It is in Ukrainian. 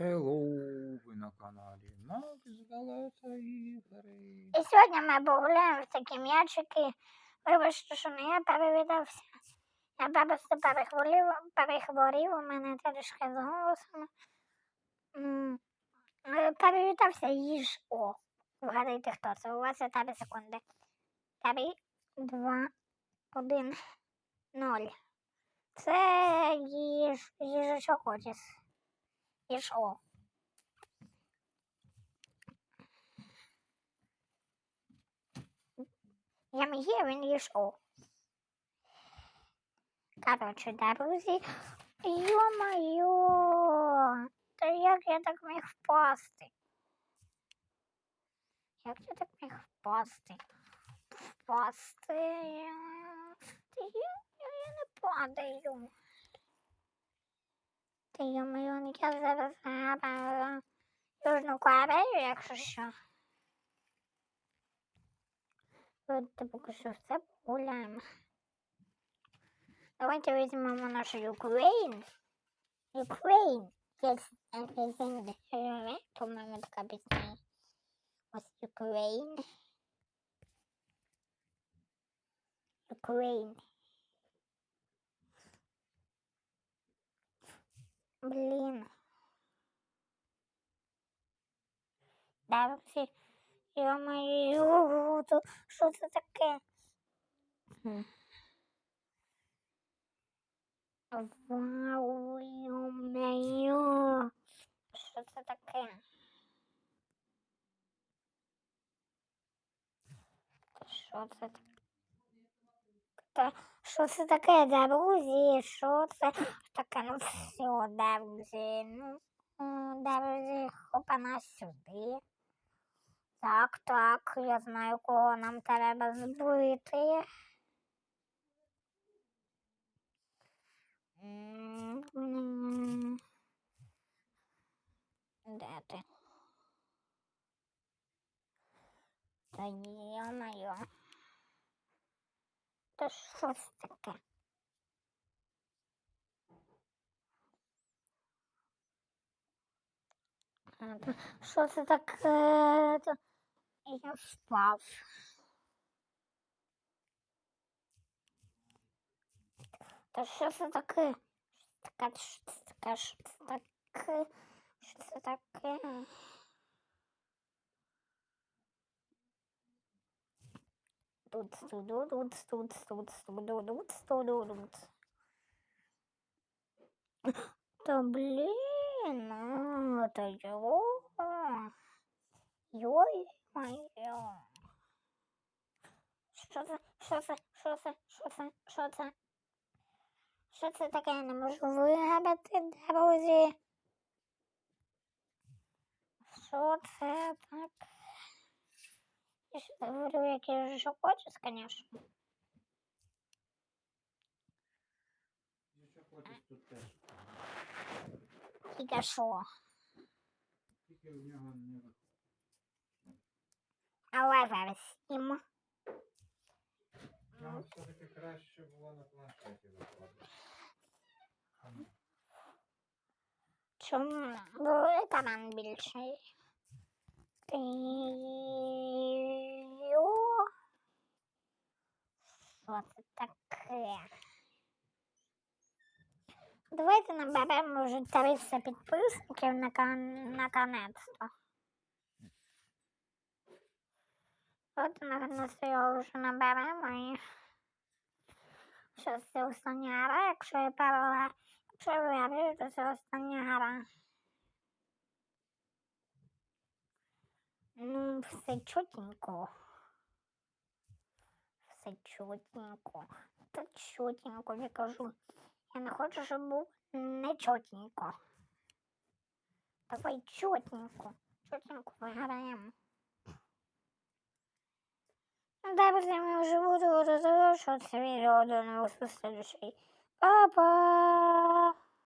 Hello, ви на каналі Макс Галата Ігри. І сьогодні ми погуляємо в такі м'ячики. Вибачте, що не я перевідався. Я просто перехворів, перехворів, у мене трішки з голосом. Е, Перевітався їж о. Вгадайте, хто це. У вас є 3 секунди. 3, 2, 1, 0. Це їж, їжачок Отіс. Їж о. Я є, він о. Коротше, друзі. Йо-моє! Та як я так міг впасти? Як я так міг впасти? Впасти. Та я, я не падаю. Та йо-моє, я зараз граю Южну Корею, якщо що. Давайте поки що все погуляємо. Давайте візьмемо нашу Україн. Україн. Yes, everything that По-моєму, така пісня. Ось Україн. Україн. Блін. Да, всі. Йо-моє, що це таке? Хм. Вау, йо-моє. Що це таке? Що це таке? Що це таке, друзі? Що це таке? Ну все, друзі. Ну, друзі, хопана сюди. Так, так, я знаю, кого нам треба збити. Де ти? Та йо-моє. Та що це таке? Що це таке? Я впав. Та що це таке? Що це таке? Що це таке? Що це таке? Тут, тут, тут, тут, тут, тут, тут, тут. Та блін, а, та йо. Йой-моє. Що це? Що це? Що це? Що це? Що це? Що це не можу вигадати, друзі. Що? Я ж говорю, який же хочеш, звісно. Якщо хочеш тут теж. Тільки що. Тільки в нього не виходить. Але зараз їм. Нам все-таки краще було на планшеті виходити. Чому? Бо екран більший. Ти... Що це таке? Давайте наберемо вже 300 підписників на кан... наконець-то. От наконець його вже наберемо і що це остання гра, якщо я перша, якщо я виграю, то це остання гра. Ну, все чотенько. Все чотенько. Та чотенько, я кажу. Я не хочу, щоб був не чотенько. Давай чотенько. Чотенько виграємо. Ну, Друзі, ми вже буду завершувати це відео до нових зустрічей. Па-па!